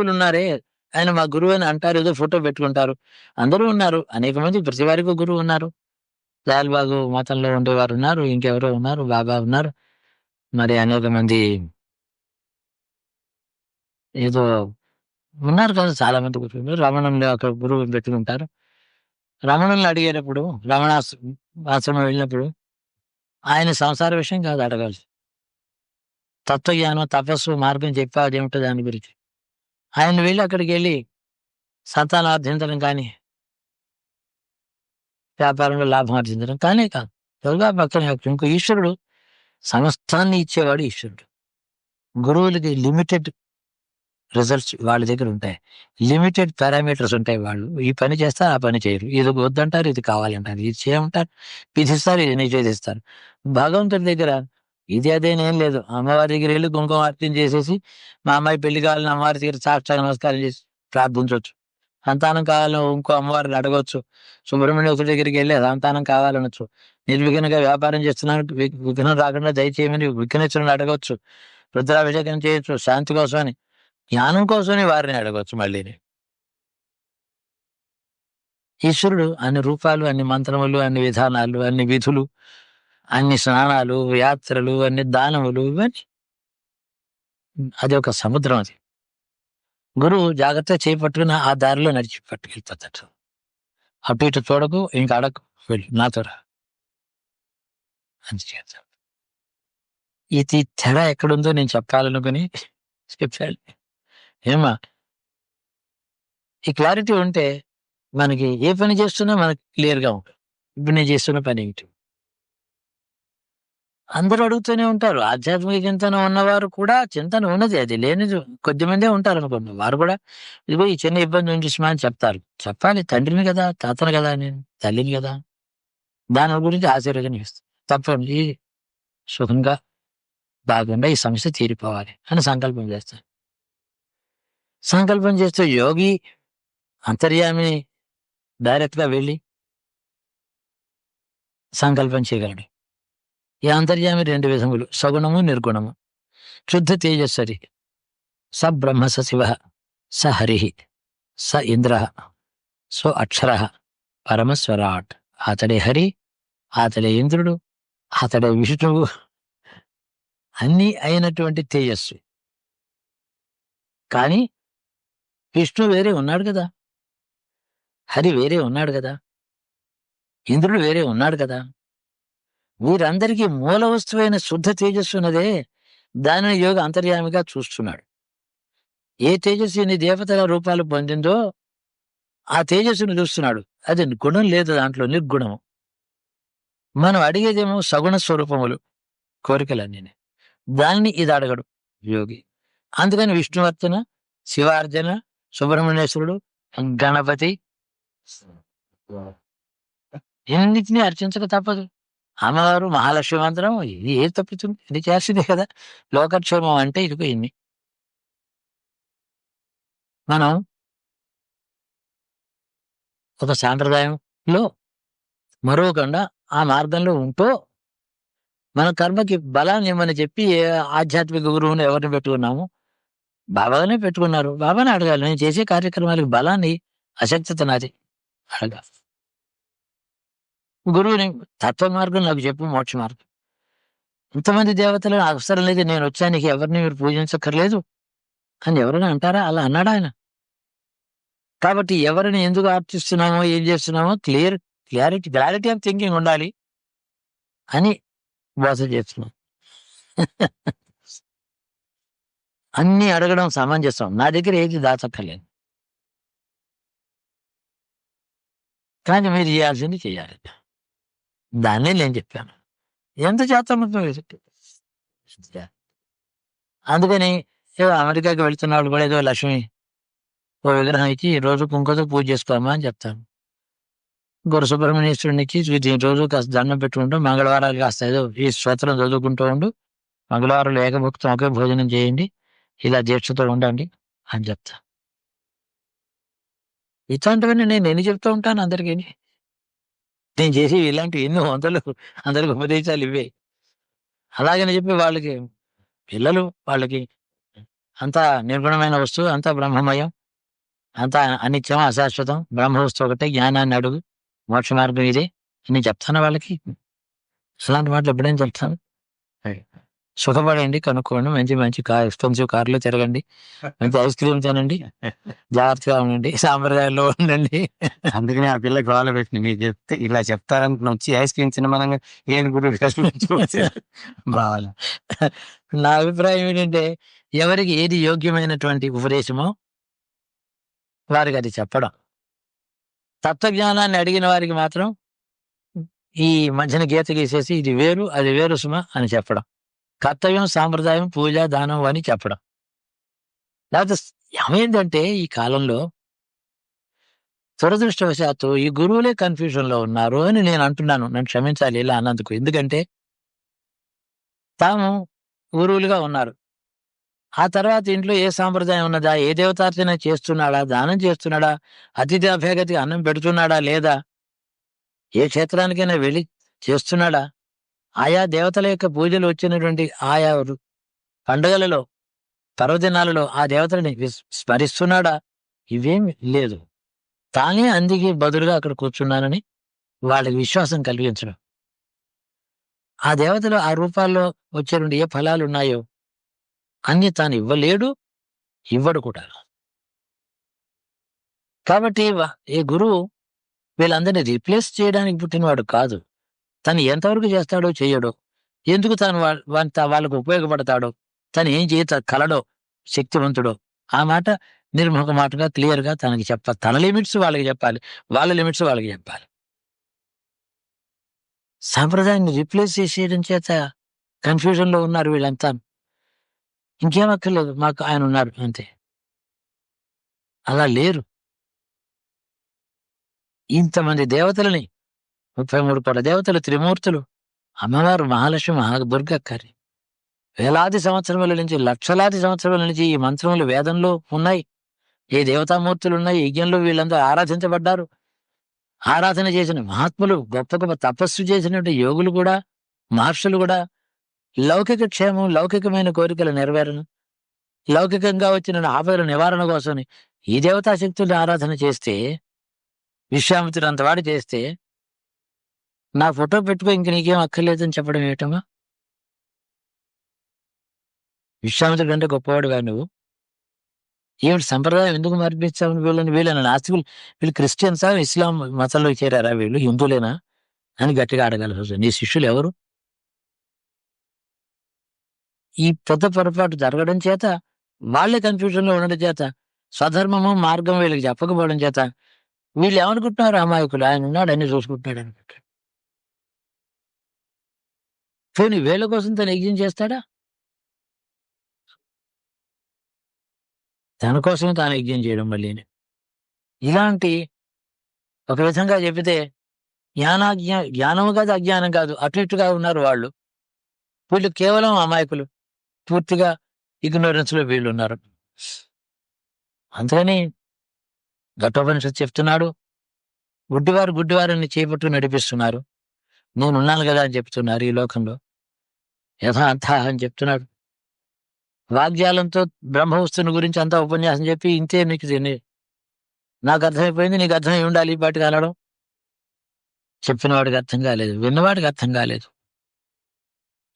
గురువులు ఉన్నారే ఆయన మా గురువు అని అంటారు ఏదో ఫోటో పెట్టుకుంటారు. అందరూ ఉన్నారు. అనేక మంది ప్రతి వారికి గురువు ఉన్నారు. లాల్బాగు మతంలో ఉండేవారు ఉన్నారు ఇంకెవరో ఉన్నారు బాబా ఉన్నారు. మరి అనేక మంది ఏదో ఉన్నారు కదా చాలా మంది గురువులు. రమణంలో ఒక గురువు పెట్టుకుంటారు. రమణుల్ని అడిగేటప్పుడు రమణ ఆశ్రమం వెళ్ళినప్పుడు ఆయన సంసార విషయం కాదు అడగాల్సి తత్వజ్ఞానం తపస్సు మార్గం చెప్పాడు ఏమిటో దాని గురించి? ఆయన వెళ్ళి అక్కడికి వెళ్ళి సంతానం ఆర్జించడం కానీ వ్యాపారంలో లాభం ఆర్జించడం కానీ కాదు. దుర్గా భక్తుల యొక్క ఇంకో ఈశ్వరుడు సమస్తాన్ని ఇచ్చేవాడు ఈశ్వరుడు. గురువులకి లిమిటెడ్ రిజల్ట్స్ వాళ్ళ దగ్గర ఉంటాయి. లిమిటెడ్ పారామీటర్స్ ఉంటాయి వాళ్ళు. ఈ పని చేస్తారు ఆ పని చేయరు. ఇది వద్దంటారు ఇది కావాలంటారు. ఇది చేయమంటారు విధిస్తారు ఇది నిషేధిస్తారు. భగవంతుడి దగ్గర ఇది అదేనేం లేదు. అమ్మవారి దగ్గర వెళ్ళి కుంకుమ చేసేసి మా అమ్మాయి పెళ్ళి కావాలని అమ్మవారి దగ్గర సాక్షాత్ నమస్కారం చేసి ప్రార్థించవచ్చు. సంతానం కావాలని ఇంకో అమ్మవారిని అడగవచ్చు సుబ్రహ్మణ్యేశ్వరి దగ్గరికి వెళ్ళి సంతానం కావాలనొచ్చు. నిర్విఘ్నంగా వ్యాపారం చేస్తున్నా విఘ్నం రాకుండా దయచేయమని విఘ్నేశ్వరుని అడగవచ్చు రుద్రాభిషేకం చేయొచ్చు. శాంతి కోసమని జ్ఞానం కోసమని వారిని అడగవచ్చు మళ్ళీ. ఈశ్వరుడు అన్ని రూపాలు అన్ని మంత్రములు అన్ని విధానాలు అన్ని విధులు అన్ని స్నానాలు యాత్రలు అన్ని దానములు ఇవన్నీ. అది ఒక సముద్రం అది. గురువు జాగ్రత్త చేపట్టుకుని ఆ దారిలో నడిచి పట్టుకెళ్తాడట. అటు ఇటు చూడకు ఇంకా అడకు వెళ్ళు నాతో రా. అని చేస్తాడు ఇది తేడా ఎక్కడుందో నేను చెప్పాలనుకుని చెప్పాడు ఏమా ఈ క్లారిటీ ఉంటే మనకి ఏ పని చేస్తున్నా మనకి క్లియర్గా ఉంటుంది. ఇప్పుడు నేను చేస్తున్న పని ఏమిటి అందరూ అడుగుతూనే ఉంటారు. ఆధ్యాత్మిక చింతన ఉన్నవారు కూడా చింతన ఉన్నది. అది లేనిది కొద్ది మందే ఉంటారు అనుకోండి. వారు కూడా ఇదిగో ఈ చిన్న ఇబ్బంది ఉంది సుమా అని చెప్తారు. చెప్పాలి. తండ్రిని కదా తాతను కదా నేను తల్లిని కదా. దాని గురించి ఆశీర్వదన ఇస్తాను తప్పండి సుఖంగా బాగుండా ఈ సమస్య తీరిపోవాలి అని సంకల్పం చేస్తాను సంకల్పం చేస్తే యోగి అంతర్యామిని డైరెక్ట్గా వెళ్ళి సంకల్పం చేయగలడు. ఈ అంతర్యామి రెండు విధములు సగుణము నిర్గుణము. శుద్ధ తేజస్సరి స బ్రహ్మ స శివ స హరి స ఇంద్ర స్వ అక్షర పరమస్వరాట్ అతడే హరి అతడే ఇంద్రుడు అతడే విష్ణువు. అన్నీ అయినటువంటి తేజస్వి కానీ విష్ణు వేరే ఉన్నాడు కదా. హరి వేరే ఉన్నాడు కదా. ఇంద్రుడు వేరే ఉన్నాడు కదా. వీరందరికీ మూల వస్తువైన శుద్ధ తేజస్సు ఉన్నదే దానిని యోగ అంతర్యామిగా చూస్తున్నాడు. ఏ తేజస్సుని దేవతల రూపాలు పొందిందో ఆ తేజస్సును చూస్తున్నాడు. అది గుణం లేదు దాంట్లో నిర్గుణము. మనం అడిగేదేమో సగుణ స్వరూపములు కోరికలన్నీ దాన్ని ఇది అడగడు యోగి. అందుకని విష్ణువర్తన శివార్జన సుబ్రహ్మణ్యేశ్వరుడు గణపతి ఎన్నిటినీ అర్చించక తప్పదు. అమ్మవారు మహాలక్ష్మి మంత్రం ఇది ఏది తప్పుతుంది? ఇది చేసిందే కదా. లోకక్షేమం అంటే ఇదిగో ఇన్ని మనం ఒక సాంప్రదాయంలో మరోకుండా ఆ మార్గంలో ఉంటూ మన కర్మకి బలాన్ని ఇవ్వమని చెప్పి ఆధ్యాత్మిక గురువుని ఎవరిని పెట్టుకున్నాము? బాబానే పెట్టుకున్నారు. బాబానే అడగాలి. నేను చేసే కార్యక్రమాలకు బలాన్ని అశక్తత నాది. అడగా గురువుని తత్వ మార్గం నాకు చెప్పు మోక్ష మార్గం. ఇంతమంది దేవతలు అవసరం లేదు నేను వచ్చానికి ఎవరిని మీరు పూజించక్కర్లేదు అని ఎవరైనా అంటారా? అలా అన్నాడు ఆయన? కాబట్టి ఎవరిని ఎందుకు ఆర్చిస్తున్నామో ఏం చేస్తున్నామో clear clarity clarity of thinking ఉండాలి అని బోధ చేస్తున్నాం. అన్ని అడగడం సమంజసం. నా దగ్గర ఏది దాచక్కర్లేదు. కానీ మీరు చేయాల్సింది చేయాలి. దాన్నే నేను చెప్పాను. ఎంత చేస్తామో అందుకని ఏదో అమెరికాకి వాళ్ళు కూడా ఏదో లక్ష్మి ఓ విగ్రహం ఇచ్చి రోజు కుంకతో పూజ చేసుకోమా అని చెప్తాను గురు సుబ్రహ్మణ్యేశ్వరునికి ఇది రోజు కాస్త దండం పెట్టుకుంటూ మంగళవారాలు కాస్త ఏదో ఈ స్తోత్రం చదువుకుంటూ ఉండు. మంగళవారం ఏకభక్తం ఒకే భోజనం చేయండి. ఇలా దీక్షతో ఉండండి అని చెప్తా ఇట్లాంటివన్నీ నేను ఎన్ని చెప్తూ ఉంటాను అందరికీ? నేను చేసి ఇలాంటివి ఎన్నో వందలు అందరికి ఉపదేశాలు ఇవే. అలాగని చెప్పి వాళ్ళకి పిల్లలు వాళ్ళకి అంత నిర్గుణమైన వస్తువు అంతా బ్రహ్మమయం అంతా అనిత్యం అశాశ్వతం బ్రహ్మ వస్తువు ఒకటే జ్ఞానాన్ని అడుగు మోక్ష మార్గం ఇదే నేను చెప్తాను వాళ్ళకి. అలాంటి మాటలు ఎప్పుడైనా చెప్తాను. సుఖపడండి కనుక్కోండి. మంచి మంచి కార్ ఎక్స్పెన్సివ్ కార్లో తిరగండి. మంచి ఐస్ క్రీమ్ తినండి. జాగ్రత్తగా ఉండండి. సాంప్రదాయంలో ఉండండి. అందుకని ఆ పిల్ల గోల పెట్టింది మీరు చెప్తే ఇలా చెప్తారనుకున్న వచ్చి ఐస్ క్రీమ్ తినమనంగా ఏం బావాలి నా అభిప్రాయం ఏంటంటే ఎవరికి ఏది యోగ్యమైనటువంటి ఉపదేశమో వారికి అది చెప్పడం. తత్వజ్ఞానాన్ని అడిగిన వారికి మాత్రం ఈ మధ్యన గీత గీసేసి ఇది వేరు అది వేరు సుమ అని చెప్పడం. కర్తవ్యం సాంప్రదాయం పూజ దానం అని చెప్పడం. లేకపోతే ఏమైందంటే ఈ కాలంలో దురదృష్టవశాత్తు ఈ గురువులే కన్ఫ్యూజన్లో ఉన్నారు అని నేను అంటున్నాను. నన్ను క్షమించాలి ఇలా అన్నందుకు. ఎందుకంటే తాము గురువులుగా ఉన్నారు. ఆ తర్వాత ఇంట్లో ఏ సాంప్రదాయం ఉన్నదా ఏ దేవతార్చన చేస్తున్నాడా దానం చేస్తున్నాడా అతిథి అభ్యాగతికి అన్నం పెడుతున్నాడా లేదా ఏ క్షేత్రానికైనా వెళ్ళి చేస్తున్నాడా ఆయా దేవతల యొక్క పూజలు వచ్చినటువంటి ఆయా పండుగలలో పర్వదినాలలో ఆ దేవతలని స్మరిస్తున్నాడా? ఇవేం లేదు. తానే అందికి బదులుగా అక్కడ కూర్చున్నానని వాళ్ళకి విశ్వాసం కలిగించడం. ఆ దేవతలు ఆ రూపాల్లో వచ్చేటువంటి ఏ ఫలాలు ఉన్నాయో అన్ని తాను ఇవ్వలేడు ఇవ్వడు కూడా. కాబట్టి ఈ గురువు వీళ్ళందరినీ రీప్లేస్ చేయడానికి పుట్టినవాడు కాదు. తను ఎంతవరకు చేస్తాడో చేయడో. ఎందుకు తాను వాళ్ళకు ఉపయోగపడతాడో? తను ఏం చేత కలడో శక్తివంతుడో? ఆ మాట నిర్ముఖ మాటగా క్లియర్గా తనకి చెప్పాలి తన లిమిట్స్ వాళ్ళకి చెప్పాలి. వాళ్ళ లిమిట్స్ వాళ్ళకి చెప్పాలి. సాంప్రదాయాన్ని రీప్లేస్ చేసేయడం చేత కన్ఫ్యూజన్లో ఉన్నారు వీళ్ళంతా. ఇంకేం అక్కర్లేదు మాకు ఆయన ఉన్నారు అంతే. అలా లేరు. ఇంతమంది దేవతలని ముప్పై మూడు కోట్ల దేవతలు త్రిమూర్తులు అమ్మవారు మహాలక్ష్మి మహాదుర్గ కరి వేలాది సంవత్సరముల నుంచి లక్షలాది సంవత్సరముల నుంచి ఈ మంత్రములు వేదంలో ఉన్నాయి. ఈ దేవతామూర్తులు ఉన్నాయి. యజ్ఞంలో వీళ్ళందరూ ఆరాధించబడ్డారు. ఆరాధన చేసిన మహాత్ములు గొప్ప గొప్ప తపస్సు చేసినటువంటి యోగులు కూడా మహర్షులు కూడా లౌకిక క్షేమం లౌకికమైన కోరికల నెరవేరను. లౌకికంగా వచ్చిన ఆపదల నివారణ కోసం ఈ దేవతాశక్తుల్ని ఆరాధన చేస్తే విశ్వామిత్రుడు అంతవాడు చేస్తే నా ఫోటో పెట్టుకో ఇంక నీకేం అక్కర్లేదని చెప్పడం ఏటమ్మా విశ్వామిత్రుడు అంటే గొప్పవాడుగా నువ్వు. ఏమిటి సంప్రదాయం ఎందుకు మార్పించావు వీళ్ళని వీళ్ళని నాస్తికులు వీళ్ళు క్రిస్టియన్సా? ఇస్లాం మతంలోకి చేరారా వీళ్ళు? హిందువులేనా? అని గట్టిగా అడగాల్సి నీ శిష్యులు ఎవరు? ఈ పెద్ద పొరపాటు జరగడం చేత వాళ్ళే కన్ఫ్యూజన్లో ఉండడం చేత స్వధర్మము మార్గం వీళ్ళకి చెప్పకపోవడం చేత వీళ్ళు ఏమనుకుంటున్నారు? అమాయకులు. ఆయన ఉన్నాడు అన్ని చూసుకుంటున్నాడు అనుకుంటారు పోనీ వేల కోసం తను యజ్ఞం చేస్తాడా? తన కోసమే తాను యజ్ఞం చేయడం మళ్ళీ ఇలాంటి ఒక విధంగా చెబితే జ్ఞానాజ్ఞా జ్ఞానము కాదు అజ్ఞానం కాదు అట్లెట్టుగా ఇటుగా ఉన్నారు వాళ్ళు. వీళ్ళు కేవలం అమాయకులు. పూర్తిగా ఇగ్నోరెన్స్లో వీళ్ళు ఉన్నారు అందుకని ఘటోపనిషత్ చెప్తున్నాడు. గుడ్డివారు గుడ్డివారిని చేపట్టు నడిపిస్తున్నారు. నేనున్నాను కదా అని చెప్తున్నారు ఈ లోకంలో. యథార్థ అని చెప్తున్నాడు. వాగ్జాలంతో బ్రహ్మవస్తుని గురించి అంతా ఉపన్యాసం చెప్పి ఇంతే నీకు తిని నాకు అర్థమైపోయింది నీకు అర్థమై ఉండాలి ఈ పాటికి అనడం. చెప్పిన వాడికి అర్థం కాలేదు విన్నవాడికి అర్థం కాలేదు.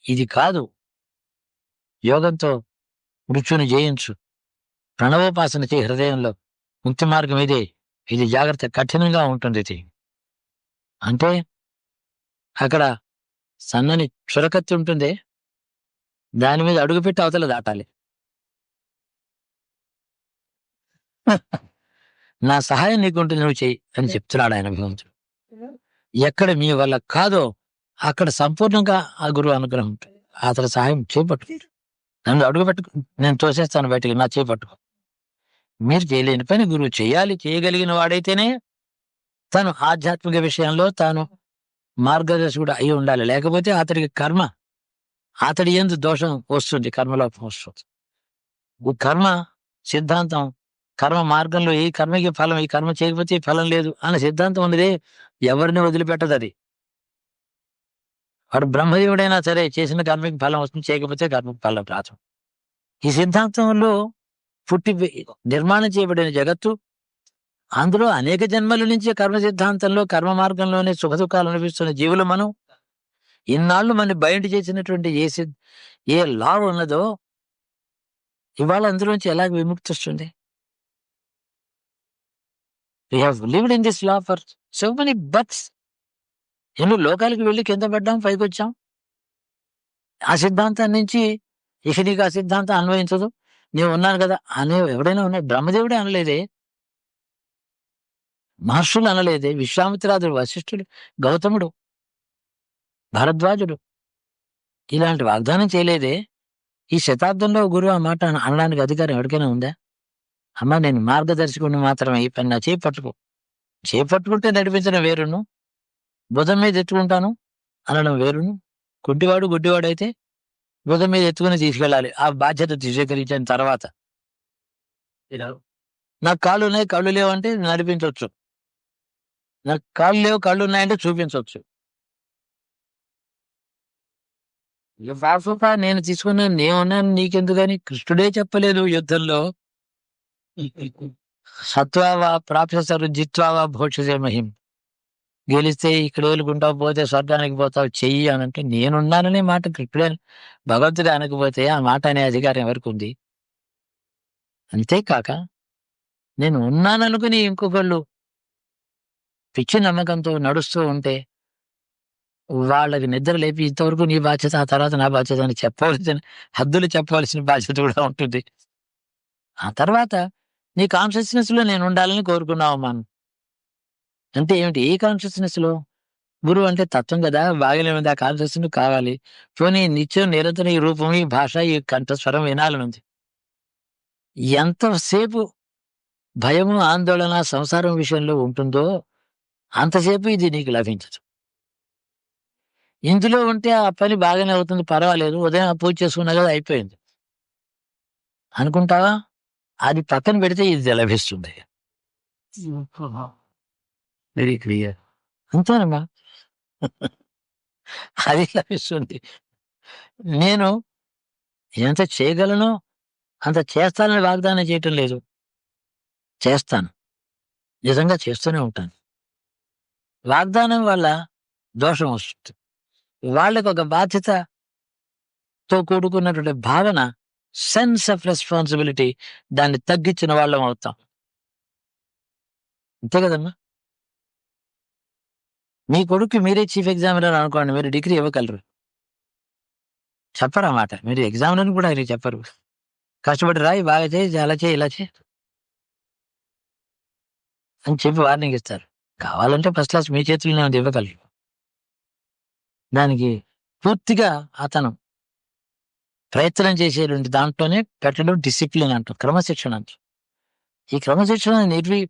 ఇది కాదు. యోగంతో మృత్యుని జయించు. ప్రణవోపాసన చేయి హృదయంలో ముక్తి మార్గం ఇదే. ఇది జాగ్రత్త కఠినంగా ఉంటుంది ఇది. అంటే అక్కడ సన్నని చురకత్తి ఉంటుంది. దాని మీద అడుగుపెట్టి అవతల దాటాలి. నా సహాయం నీకు ఉంటుంది నువ్వు చెయ్యి అని చెప్తున్నాడు ఆయన భగవంతుడు ఎక్కడ మీ వల్ల కాదో అక్కడ సంపూర్ణంగా ఆ గురువు అనుగ్రహం ఉంటుంది. అతని సహాయం చేపట్టు నన్ను అడుగు పెట్టు నేను తోసేస్తాను బయటికి. నా చేపట్టుకో. మీరు చేయలేని పని గురువు చేయాలి చేయగలిగిన వాడైతేనే తను ఆధ్యాత్మిక విషయంలో తాను మార్గదర్శకుడు అయి ఉండాలి. లేకపోతే అతడికి కర్మ అతడి ఎందు దోషం వస్తుంది కర్మలోపం వస్తుంది ఈ కర్మ సిద్ధాంతం కర్మ మార్గంలో ఈ కర్మకి ఫలం ఈ కర్మ చేయకపోతే ఫలం లేదు. అన్న సిద్ధాంతం ఉన్నది ఎవరిని వదిలిపెట్టదు అది. వాడు బ్రహ్మదేవుడైనా సరే చేసిన కర్మకి ఫలం వస్తుంది చేయకపోతే కర్మకి ఫలం రాదు. ఈ సిద్ధాంతంలో పుట్టి నిర్మాణం చేయబడిన జగత్తు అందులో అనేక జన్మల నుంచి కర్మ సిద్ధాంతంలో కర్మ మార్గంలోనే సుఖదుఖాలు అనిపిస్తున్న జీవులు మనం ఇన్నాళ్ళు మన బయట చేసినటువంటి ఏ సిద్ ఏ లా ఉన్నదో ఇవాళ అందులోంచి ఎలాగ విముక్తి వస్తుంది? We have lived in this law for so many births ఎన్నో లోకాలకు వెళ్ళి కింద పడ్డాం పైకి వచ్చాం ఆ సిద్ధాంతం నుంచి ఇక నీకు ఆ సిద్ధాంతం అన్వయించదు. నేను ఉన్నాను కదా అనే ఎవడైనా ఉన్నాయి బ్రహ్మదేవుడే అనలేదే. మహర్షులు అనలేదే. విశ్వామిత్రాదుడు వశిష్ఠుడు గౌతముడు. భరద్వాజుడు. ఇలాంటి వాగ్దానం చేయలేదే. ఈ శతాబ్దంలో గురువు ఆ మాట అనడానికి అధికారం ఎవరికైనా ఉందా? అమ్మ నేను మార్గదర్శకుడిని మాత్రమే. ఈ పని నా చేపట్టుకో చేపట్టుకుంటే నడిపించడం వేరును. బుధం మీద ఎత్తుకుంటాను అనడం వేరును. కుంటివాడు గుడ్డివాడు అయితే బుధం మీద ఎత్తుకుని తీసుకెళ్ళాలి. ఆ బాధ్యత స్వీకరించిన తర్వాత. నాకు కాళ్ళు ఉన్నాయి కళ్ళు లేవు అంటే నడిపించవచ్చు నాకు కాళ్ళు లేవు కళ్ళు ఉన్నాయంటే చూపించవచ్చు బాబా నేను తీసుకున్నాను నేనున్నాను నీకెందుకని కృష్ణుడే చెప్పలేదు యుద్ధంలో. సత్వావా ప్రాప్యసరు జిత్వావా భోక్షసే మహిం. గెలిస్తే ఇక్కడ వదులుకుంటావు పోతే స్వర్గానికి పోతావు చెయ్యి అని అంటే నేనున్నాననే మాట కృష్ణుడే భగవంతుడే అనకపోతే ఆ మాట అనే అధికారం ఎవరికి ఉంది అంతేకాక నేను ఉన్నాననుకుని ఇంకొకళ్ళు పిచ్చి నమ్మకంతో నడుస్తూ ఉంటే వాళ్ళకి నిద్ర లేపి ఇంతవరకు నీ బాధ్యత ఆ తర్వాత నా బాధ్యత అని చెప్పవలసిన హద్దులు చెప్పవలసిన బాధ్యత కూడా ఉంటుంది. ఆ తర్వాత నీ కాన్షియస్నెస్లో నేను ఉండాలని కోరుకున్నావు మనం అంటే ఏమిటి? ఏ కాన్షియస్నెస్లో గురువు అంటే తత్వం కదా బాగానే ఉంది ఆ కాన్షియస్నెస్ కావాలి. పోనీ నిత్యం నిరంతరం ఈ రూపం ఈ భాష ఈ కంఠస్వరం వినాలని ఉంది. ఎంతసేపు భయము ఆందోళన సంసారం విషయంలో ఉంటుందో అంతసేపు ఇది నీకు లభించదు. ఇందులో ఉంటే ఆ పని బాగానే అవుతుంది పర్వాలేదు. ఉదయం పూజ చేసుకున్నా కదా అయిపోయింది. అనుకుంటావా? అది పక్కన పెడితే ఇది లభిస్తుంది వెరీ క్లియర్ అంతేనమ్మా. అది లభిస్తుంది నేను ఎంత చేయగలను అంత చేస్తానని వాగ్దానం చేయటం లేదు. చేస్తాను. నిజంగా చేస్తూనే ఉంటాను. వాగ్దానం వల్ల దోషం వస్తుంది. వాళ్ళకి ఒక బాధ్యతతో కూడుకున్నటువంటి భావన సెన్స్ ఆఫ్ రెస్పాన్సిబిలిటీ దాన్ని తగ్గించిన వాళ్ళం అవుతాం. అంతే కదమ్మా? మీ కొడుకు మీరే చీఫ్ ఎగ్జామినర్ అనుకోండి మీరు డిగ్రీ ఇవ్వగలరు. చెప్పరు అన్నమాట మీరు ఎగ్జామినర్ కూడా ఆయన చెప్పరు. కష్టపడి రాయి బాగా చేయి అలా చేయి ఇలా చేయి. అని చెప్పి వార్నింగ్ ఇస్తారు. కావాలంటే ఫస్ట్ క్లాస్ మీ చేతుల్లోనే ఇవ్వగలరు. దానికి పూర్తిగా అతను ప్రయత్నం చేసేటువంటి దాంట్లోనే పెట్టడం డిసిప్లిన్ అంటాం క్రమశిక్షణ అంటాం ఈ క్రమశిక్షణ నిర్వి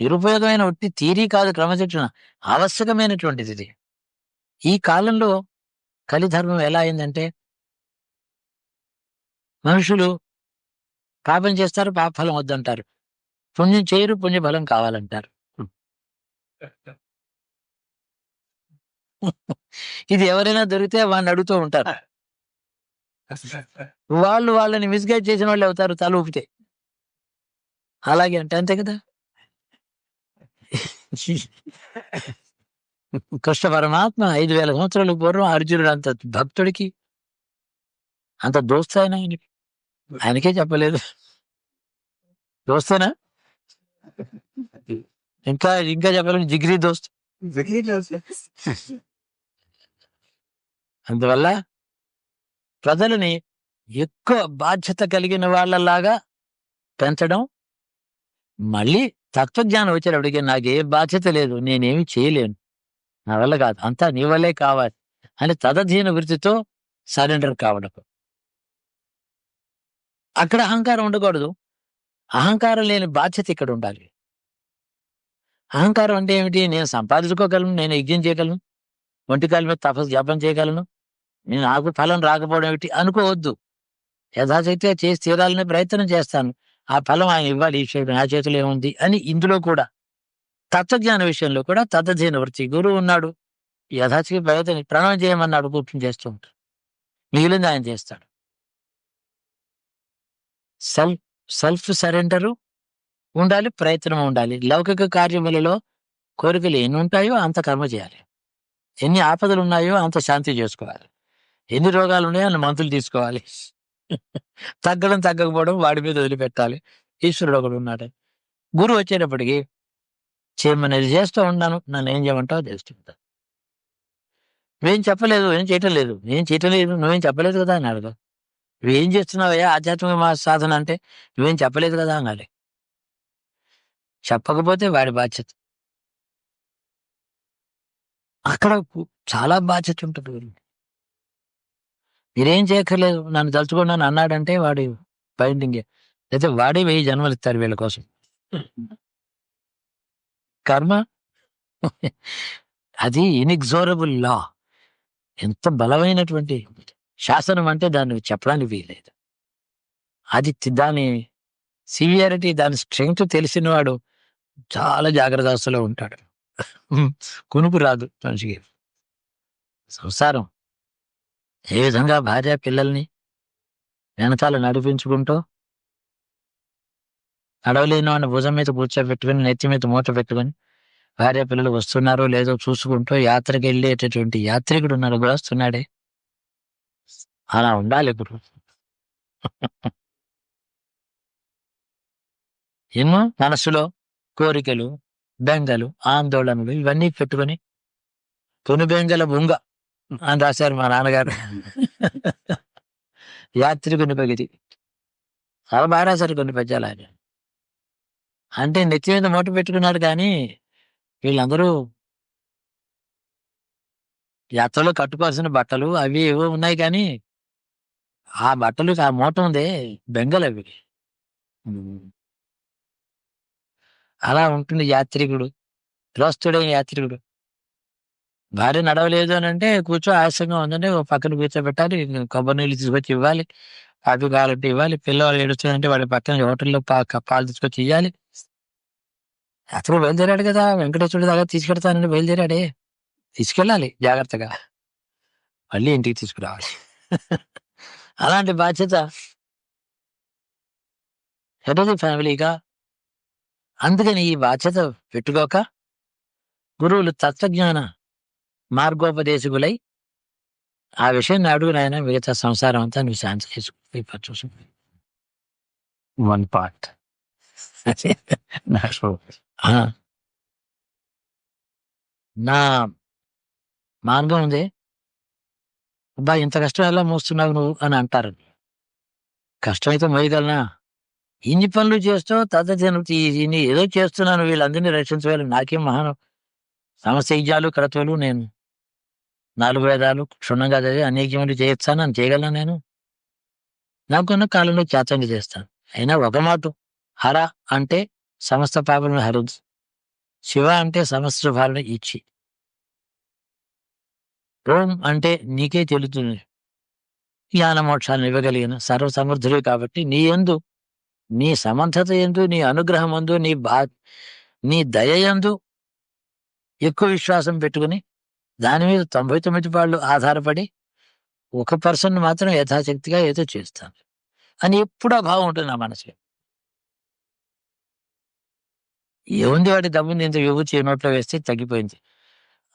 నిరుపయోగమైన ఒట్టి తీరీ కాదు క్రమశిక్షణ ఆవశ్యకమైనటువంటిది ఇది. ఈ కాలంలో కలిధర్మం ఎలా అయిందంటే మనుషులు పాపం చేస్తారు పాప ఫలం వద్దంటారు. పుణ్యం చేయరు పుణ్యఫలం కావాలంటారు. ఇది ఎవరైనా దొరికితే వాడిని అడుగుతూ ఉంటారు. వాళ్ళు వాళ్ళని మిస్గైడ్ చేసిన వాళ్ళు అవుతారు తల ఊపితే. అలాగే అంటే అంతే కదా. కృష్ణ పరమాత్మ ఐదు వేల సంవత్సరాల పూర్వం అర్జునుడు అంత భక్తుడికి అంత దోస్తు ఆయన ఆయనకి. చెప్పలేదు. దోస్తేనా? ఇంకా ఇంకా చెప్పాలని జిగ్రీ దోస్త్. అందువల్ల ప్రజలని ఎక్కువ బాధ్యత కలిగిన వాళ్ళలాగా పెంచడం మళ్ళీ తత్వజ్ఞానం వచ్చేటప్పటికి నాకు ఏ బాధ్యత లేదు నేనేమి చేయలేను. నా వల్ల కాదు అంతా నీ వల్లే కావాలి అని తదధీన వృత్తితో సరెండర్ కావడం అక్కడ అహంకారం ఉండకూడదు. అహంకారం లేని బాధ్యత ఇక్కడ ఉండాలి. అహంకారం అంటే ఏమిటి? నేను సంపాదించుకోగలను నేను యజ్ఞం చేయగలను ఒంటికాల మీద తపస్సు జపం చేయగలను నేను నాకు ఫలం రాకపోవడం ఏమిటి? అనుకోవద్దు. యథాశక్తిగా చేసి తీరాలనే ప్రయత్నం చేస్తాను. ఆ ఫలం ఆయన ఇవ్వాలి ఈశ్వరుడు నా చేతిలో ఏముంది? అని ఇందులో కూడా తత్వజ్ఞాన విషయంలో కూడా తద్దధీన వృత్తి. గురువు ఉన్నాడు. యథాశక్తి ప్రయత్నం ప్రణవం చేయమన్నాడు కూర్చొని చేస్తూ ఉంటాడు. మిగిలింది ఆయన చేస్తాడు. సెల్ఫ్ సెల్ఫ్ సరెండరు ఉండాలి ప్రయత్నం ఉండాలి. లౌకిక కార్యములలో కోరికలు ఎన్ని ఉంటాయో అంత కర్మ చేయాలి. ఎన్ని ఆపదలు ఉన్నాయో అంత శాంతి చేసుకోవాలి. ఎన్ని రోగాలు ఉన్నాయో అన్ని మందులు తీసుకోవాలి. తగ్గడం తగ్గకపోవడం వాడి మీద వదిలిపెట్టాలి. ఈశ్వరుడు ఒకడు ఉన్నాడు. గురువు వచ్చేటప్పటికి చేయమనేది చేస్తూ ఉన్నాను. నన్ను ఏం చేయమంటావు తెలుస్తుంటా నువ్వేం చెప్పలేదు ఏం చేయటం లేదు. నేను చేయటం లేదు. నువ్వేం చెప్పలేదు కదా అని అడగ నువ్వేం చేస్తున్నావయ్యా? ఆధ్యాత్మిక మా సాధన అంటే నువ్వేం చెప్పలేదు కదా అనాలి చెప్పకపోతే వాడి బాధ్యత. అక్కడ చాలా బాధ్యత ఉంటుంది మీరేం చేయక్కర్లేదు. నన్ను తలుచుకోండి అని అన్నాడంటే వాడి బైండింగ్ అయితే వాడే వెయ్యి జన్మలు ఇస్తారు వీళ్ళ కోసం. కర్మ? అది ఇన్ఎగ్జోరబుల్ లా ఎంత బలమైనటువంటి శాసనం అంటే దాన్ని చెప్పడానికి వీలేదు అది దాని సివియారిటీ దాని స్ట్రెంగ్త్ తెలిసినవాడు చాలా జాగ్రత్తలో ఉంటాడు. కునుపు రాదు మనిషికి. సంసారం. ఏ విధంగా భార్య పిల్లల్ని వెనకాల నడిపించుకుంటూ అడవలేని వాడిని భుజం మీద కూర్చోబెట్టుకుని నెత్తి మీద మూట పెట్టుకొని భార్య పిల్లలు వస్తున్నారో లేదో చూసుకుంటూ యాత్రకి వెళ్ళేటటువంటి యాత్రికుడు ఉన్నారు వస్తున్నాడే. అలా ఉండాలి ఇప్పుడు ఎన్నో మనసులో కోరికలు బెంగలు ఆందోళనలు ఇవన్నీ పెట్టుకొని తొను బెంగల బొంగ అని రాశారు మా నాన్నగారు. యాత్రికుని పగిది చాలా బాగా రాశారు కొన్ని పద్యాలు ఆయన. అంటే నెత్తి మీద మూట పెట్టుకున్నాడు కానీ వీళ్ళందరూ యాత్రలో కట్టుకోవాల్సిన బట్టలు అవి ఏవో ఉన్నాయి కానీ ఆ బట్టలు ఆ మూట ఉంది బెంగలు అవి. అలా ఉంటుంది యాత్రికుడు. గ్రస్తుడైన యాత్రికుడు. భార్య నడవలేదు అని అంటే కూర్చో ఆయాసంగా ఉందంటే ఓ పక్కన కూర్చోబెట్టాలి కొబ్బరి నీళ్ళు తీసుకొచ్చి ఇవ్వాలి కాఫీ కావాలంటే ఇవ్వాలి పిల్లవాళ్ళు ఏడుస్తుందంటే వాడి పక్కన హోటల్లో పా- పాలు తీసుకొచ్చి ఇవ్వాలి అతను బయలుదేరాడు కదా వెంకటేశ్వరుడు దగ్గర తీసుకెడతానని బయలుదేరాడే. తీసుకెళ్ళాలి జాగ్రత్తగా. మళ్ళీ ఇంటికి తీసుకురావాలి. అలాంటి బాధ్యత ఎటది ఫ్యామిలీగా? అందుకని ఈ బాధ్యత పెట్టుకోక గురువులు తత్వజ్ఞాన మార్గోపదేశకులై ఆ విషయం అడుగు నాయన మిగతా సంసారం అంతా నువ్వు శాంతి చేసుకుని చూసు. వన్ పార్ట్ ఆ. నా మార్గం ఉంది. అబ్బా ఇంత కష్టం ఎలా మోస్తున్నావు నువ్వు అని అంటారు. కష్టమైతే మోయగలనా? ఇన్ని పనులు చేస్తూ తదను ఇన్ని ఏదో చేస్తున్నాను వీళ్ళందరినీ రక్షించగలను. నాకేం మహాను? సమశైజ్యాలు కడతలు నేను నాలుగు వేదాలు క్షుణ్ణంగా చదివి అనేకములు చేయొచ్చాను అని చేయగలను నేను? నాకున్న కాలంలో చేతంగా చేస్తాను. అయినా ఒక మాట హర అంటే సమస్త పాపలను హరుదు శివ అంటే సమస్త భారణ ఇచ్చి. ఓం అంటే నీకే తెలుతుంది. జ్ఞాన మోక్షాలను ఇవ్వగలిగిన. సర్వసమర్థుడు కాబట్టి నీ ఎందు నీ సమర్థత ఎందు నీ అనుగ్రహం ఎందు నీ బా నీ దయ ఎందు ఎక్కువ విశ్వాసం పెట్టుకుని దాని మీద తొంభై తొమ్మిది వాళ్ళు ఆధారపడి ఒక పర్సన్ మాత్రం యథాశక్తిగా ఏదో చేస్తాను అని ఎప్పుడూ ఆ భావం ఉంటుంది నా మనసు ఏముంది వాడి డబ్బుని ఇంత విభూతి నోట్లో వేస్తే తగ్గిపోయింది.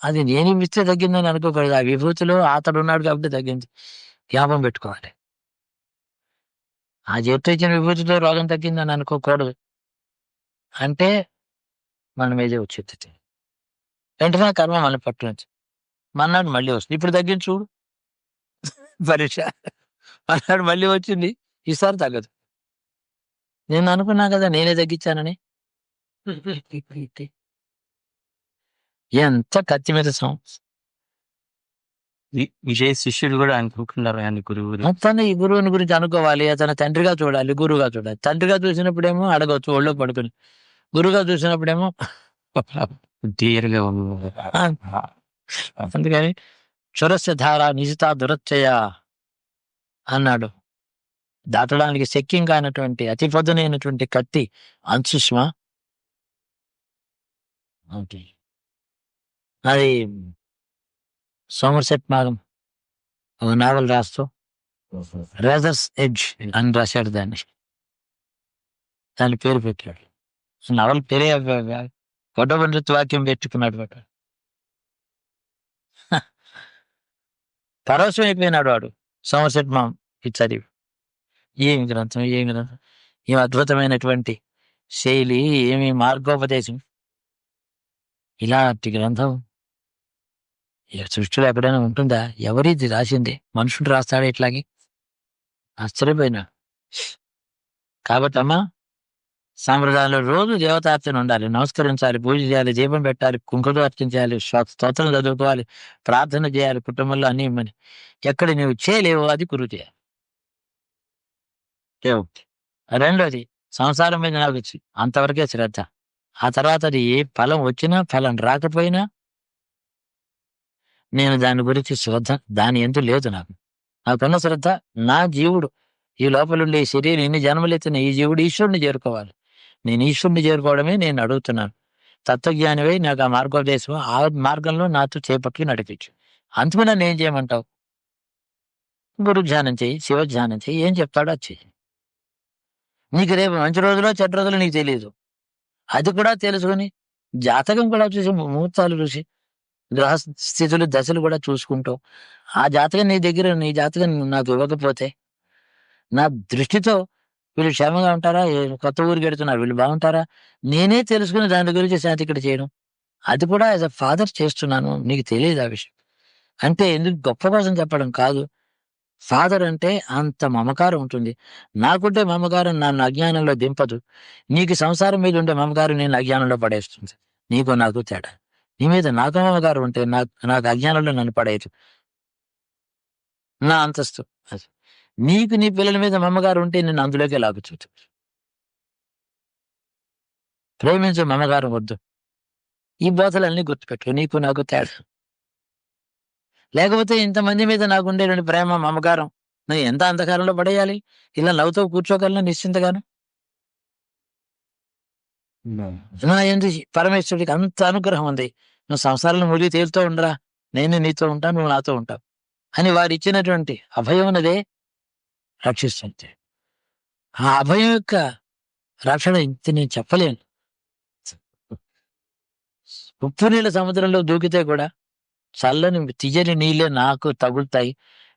అది నేను ఇస్తే తగ్గిందని అనుకోకూడదు. ఆ విభూతిలో అతడు ఉన్నాడు కాబట్టి తగ్గింది. జ్ఞాపం పెట్టుకోవాలి. ఆ చేతితో ఇచ్చిన విభూతితో రోగం తగ్గిందని అనుకోకూడదు. అంటే మన మీదే వచ్చేది వెంటనే కర్మ మన పట్టునది మన్నాడు మళ్ళీ వస్తుంది. ఇప్పుడు తగ్గింది చూడు. పరీక్ష. మన్నాడు మళ్ళీ వచ్చింది. ఈసారి తగ్గదు. నేను అనుకున్నా కదా నేనే తగ్గించానని. ఎంత కత్తి మీద విజయ్ శిష్యుడు కూడా అనుకుంటున్నారు ఆయన గురువు అతను ఈ గురువుని గురించి అనుకోవాలి. అతను తండ్రిగా చూడాలి గురువుగా చూడాలి. తండ్రిగా చూసినప్పుడేమో అడగవచ్చు ఒళ్ళో పడుకుని. గురువుగా చూసినప్పుడేమో ధీరగా అందుకని చురస్య ధార నిజితా దురచ్చయ అన్నాడు. దాటడానికి శక్యం కానటువంటి అతి పదునైనటువంటి కత్తి అంశుష్మ ఓకే. అది సోమర్సెట్ మాగం ఒక నావల్ రాస్తూ రెజర్స్ ఎడ్జ్ అని రాశాడు దాన్ని. దాని పేరు పెట్టాడు. నవల పేరే గొడవ వాక్యం పెట్టుకున్నాడు వాడు. పరవశం అయిపోయినాడు వాడు. సోమశెట్ మాం ఇది చదివి. ఏమి గ్రంథం ఏమి గ్రంథం? ఏమి అద్భుతమైనటువంటి శైలి ఏమి మార్గోపదేశం? ఇలాంటి గ్రంథం సృష్టిలో ఎక్కడైనా ఉంటుందా? ఎవరిది రాసింది? మనుషుడు రాస్తాడు ఇట్లాగే? ఆశ్చర్యపోయినా. కాబట్టి అమ్మా సాంప్రదాయంలో రోజు దేవతార్చన ఉండాలి నమస్కరించాలి పూజ చేయాలి దీపం పెట్టాలి కుంకుమ అర్చించాలి స్తోత్రం చదువుకోవాలి ప్రార్థన చేయాలి కుటుంబంలో అన్ని ఇమ్మని. ఎక్కడ నువ్వు చేయలేవో అది గురువు చేయాలి. రెండోది సంసారం మీద నాకు చి- అంతవరకే శ్రద్ధ. ఆ తర్వాత అది ఏ ఫలం వచ్చినా ఫలం రాకపోయినా నేను దాని గురించి శ్రద్ధ దాని ఎందు లేదు నాకు. నాకున్న శ్రద్ధ నా జీవుడు. ఈ లోపల ఉండే ఈ శరీరం ఎన్ని జన్మలెత్తిన ఈ జీవుడు ఈశ్వరుని చేరుకోవాలి. నేను ఈశ్వరుని చేరుకోవడమే నేను అడుగుతున్నాను. తత్వజ్ఞానివై నాకు ఆ మార్గోపదేశం ఆ మార్గంలో నాతో చేపట్టుకు నడిపించు. అంతకు నన్ను ఏం చేయమంటావు గురు ధ్యానం చేయి శివ ధ్యానం చేయి ఏం చెప్తాడో అది చెయ్యి. నీకు రేపు మంచి రోజులో చెడ్డ రోజులు నీకు తెలియదు అది కూడా తెలుసుకొని జాతకం కూడా చూసి ముహూర్తాలు చూసి గ్రహ స్థితులు దశలు కూడా చూసుకుంటూ ఆ జాతకం నీ దగ్గర నీ జాతకం నాకు ఇవ్వకపోతే నా దృష్టితో వీళ్ళు క్షేమంగా ఉంటారా? కొత్త ఊరికి వెడుతున్నారు వీళ్ళు బాగుంటారా? నేనే తెలుసుకుని దాని గురించి శాంతి ఇక్కడ చేయడం. అది కూడా యాజ్ అ ఫాదర్ చేస్తున్నాను. నీకు తెలియదు ఆ విషయం. అంటే ఎందుకు గొప్ప కోసం చెప్పడం కాదు. ఫాదర్ అంటే అంత మమకారం ఉంటుంది. నాకుంటే మమకారం నన్ను అజ్ఞానంలో దింపదు. నీకు సంసారం మీద ఉండే మమకారం నేను అజ్ఞానంలో పడేస్తుంది. నీకు నాకు తేడా. నీ మీద నాకు మమకారం ఉంటే నాకు నాకు అజ్ఞానంలో నన్ను పడేయదు. నా అంతస్తు. అది. నీకు నీ పిల్లల మీద మమగారు ఉంటే నేను అందులోకే లాగుతుంది ప్రేమించు మమగారం వద్దు. ఈ బోధలన్నీ గుర్తుపెట్టు నీకు నాకు తేడా. లేకపోతే ఇంతమంది మీద నాకు ఉండేటువంటి ప్రేమ మమకారం నేను ఎంత అంధకారంలో పడేయాలి? ఇలా నవ్వుతూ కూర్చోగలను నిశ్చింతగాను? నా. ఎందు పరమేశ్వరుడికి అంత అనుగ్రహం ఉంది. నువ్వు సంసారంలో మునిగి తేలుతూ ఉండరా? నేను నీతో ఉంటాను నువ్వు నాతో ఉంటావు. అని వారు ఇచ్చినటువంటి అభయం అన్నదే రక్షిస్తుంది. ఆ అభయం యొక్క రక్షణ ఇంత నేను చెప్పలేను. ఉప్పు నీళ్ళ సముద్రంలో దూకితే కూడా చల్లని తీయని నీళ్ళే నాకు తగులుతాయి.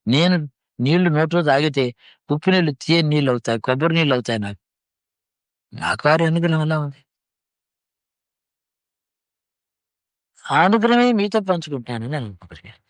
నేను నీళ్ళు నోట్లో తాగితే ఉప్పు నీళ్ళు తీయని నీళ్ళు అవుతాయి కొబ్బరి నీళ్ళు అవుతాయి నాకు. నాకు వారి అనుగ్రహం ఎలా ఉంది? ఆ అనుగ్రహమే మీతో పంచుకుంటాను అనుకుంటున్నాను.